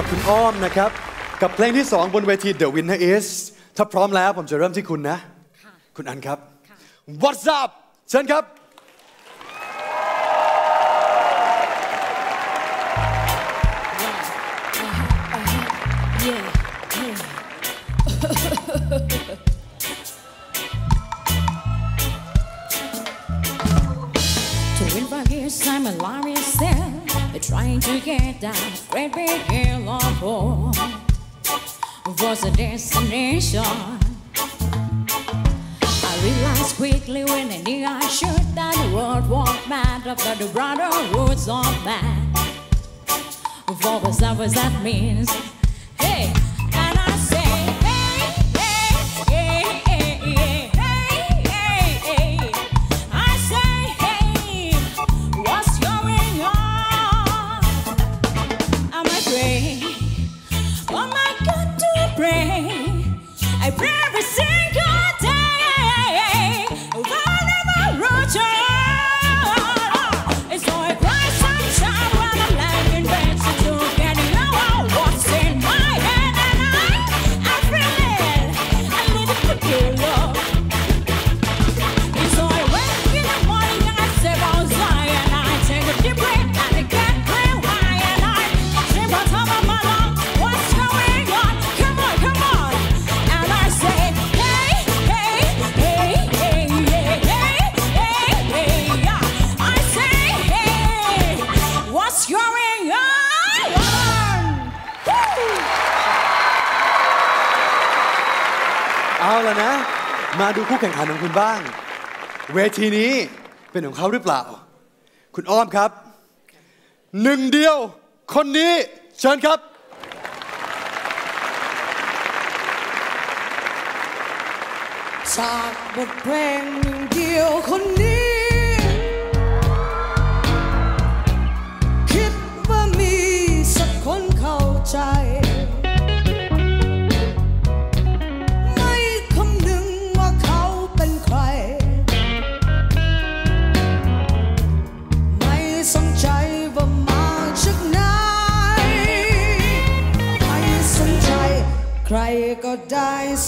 กับคุณอ้อมนะครับ กับเพลงที่ 2 บนเวที The Winner Is ถ้าพร้อมแล้วผมจะเริ่มที่คุณนะ คุณอันครับ What's up เชิญครับ Yeah, yeah. Twenty-five years I'm a liar trying to get that great big hill of hope was a destination. I realized quickly when I knew I should that the world was mad about the brotherhoods of man. What was that? Was that means? แล้วนะ มาดูคู่แข่งขันของคุณบ้าง เวทีนี้เป็นของเขาหรือเปล่า คุณอ้อมครับ หนึ่งเดียว คนนี้เชิญครับ จากบทเพลงหนึ่งเดียวคนนี้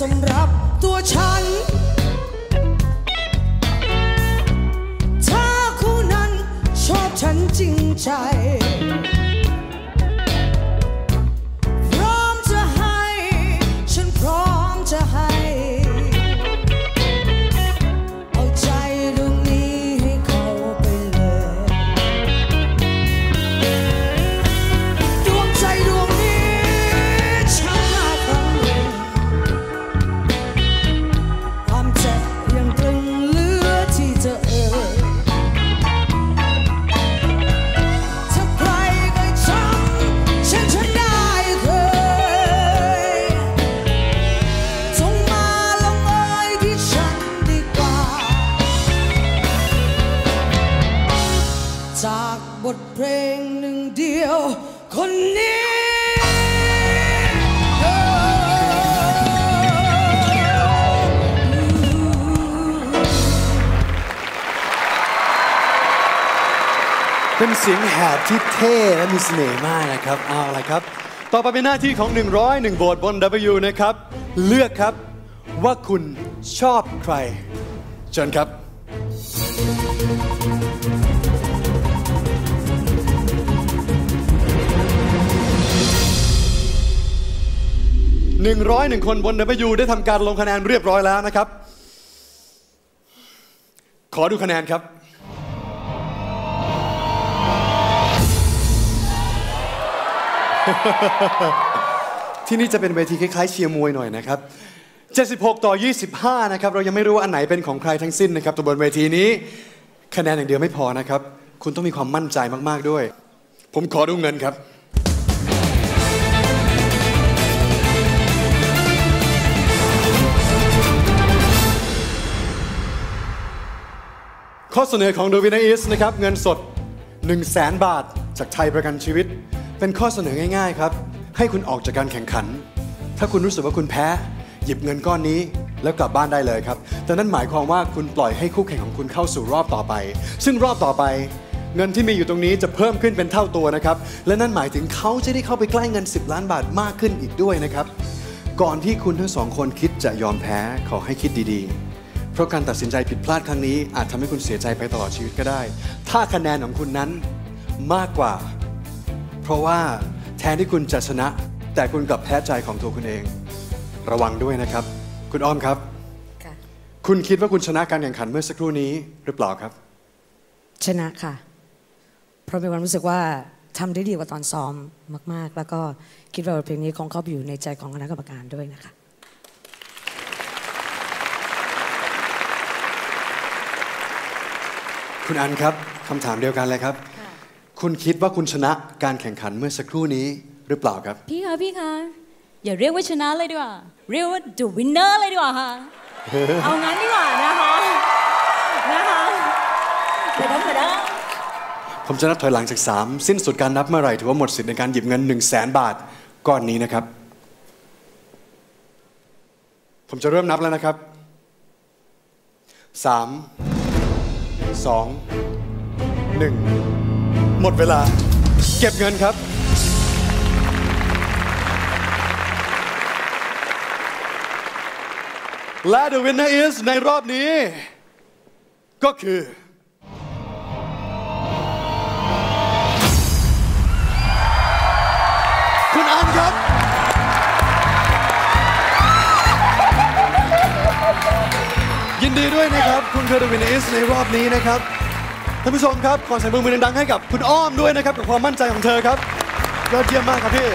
สำหรับตัวฉัน ถ้าเขานั้นชอบฉันจริงใจ เพลงหนึ่งเดียวคนนี้เป็นเสียงแหบที่เท่และมีเสน่ห์มากนะครับ เอาละครับ ต่อไปเป็นหน้าที่ของ 101โหวตบน W นะครับ เลือกครับว่าคุณชอบใคร เชิญครับ 101 คนบน W ได้ทำการลงคะแนนเรียบร้อยแล้วนะครับ ขอดูคะแนนครับที่นี่จะเป็นเวทีคล้ายๆเชียร์มวยหน่อยนะครับ 76 ต่อ 25 นะครับ เรายังไม่รู้ว่าอันไหนเป็นของใครทั้งสิ้นนะครับตัวบนเวทีนี้ คะแนนอย่างเดียวไม่พอนะครับ คุณต้องมีความมั่นใจมากๆด้วย ผมขอดูเงินครับ ข้อเสนอของ The Winner is นะครับเงินสด 1 0 0 0 0แบาท จากไทยประกันชีวิต เป็นข้อเสนอง่าย ๆ ครับ ให้คุณออกจากการแข่งขัน ถ้าคุณรู้สึกว่าคุณแพ้ หยิบเงินก้อนนี้แล้วกลับบ้านได้เลยครับ แต่นั่นหมายความว่าคุณปล่อยให้คู่แข่งของคุณเข้าสู่รอบต่อไป ซึ่งรอบต่อไป เงินที่มีอยู่ตรงนี้จะเพิ่มขึ้นเป็นเท่าตัวนะครับ และนั่นหมายถึงเขาจะได้เข้าไปใกล้เงิน 10 ล้านบาทมากขึ้นอีกด้วยนะครับ ก่อนที่คุณทั้งสองคนคิดจะยอมแพ้ขอให้คิดดีๆ เพราะการตัดสินใจผิดพลาดครั้งนี้อาจทำให้คุณเสียใจไปตลอดชีวิตก็ได้ ถ้าคะแนนของคุณนั้นมากกว่า เพราะว่าแทนที่คุณจะชนะ แต่คุณกลับแพ้ใจของตัวคุณเอง ระวังด้วยนะครับ คุณอ้อมครับค่ะคุณคิดว่าคุณชนะการแข่งขันเมื่อสักครู่นี้หรือเปล่าครับ ชนะค่ะ เพราะมีความรู้สึกว่าทำได้ดีกว่าตอนซ้อมมาก ๆ แล้วก็คิดว่าเพลงนี้คงเข้าไปอยู่ในใจของคณะกรรมการด้วยนะคะ คุณอันครับคำถามเดียวกันเลยครับ คุณคิดว่าคุณชนะการแข่งขันเมื่อสักครู่นี้หรือเปล่าครับ พี่คะพี่คะอย่าเรียกว่าชนะเลยดีกว่า เรียกว่า the winner เลยดีกว่าค่ะ เอางั้นดีกว่านะคะนะคะเดี๋ยวนะเดี๋ยวนะผมจะนับถอยหลังจาก 3 สิ้นสุดการนับเมื่อไหร่ถือว่าหมดสิทธิ์ในการหยิบเงิน 1 0 0 0 0แสนบาทก้อนนี้นะครับ ผมจะเริ่มนับแล้วนะครับ 3 2 1 หมดเวลา เก็บเงินครับ และ the winner is ในรอบนี้ ก็คือ คุณอันครับ ยินดีด้วยนะครับ คุณเคอร์ดวินเอสในรอบนี้นะครับ ท่านผู้ชมครับ ขอเสียงปรบมือดังๆให้กับคุณอ้อมด้วยนะครับ กับความมั่นใจของเธอครับ ยอดเยี่ยมมากครับพี่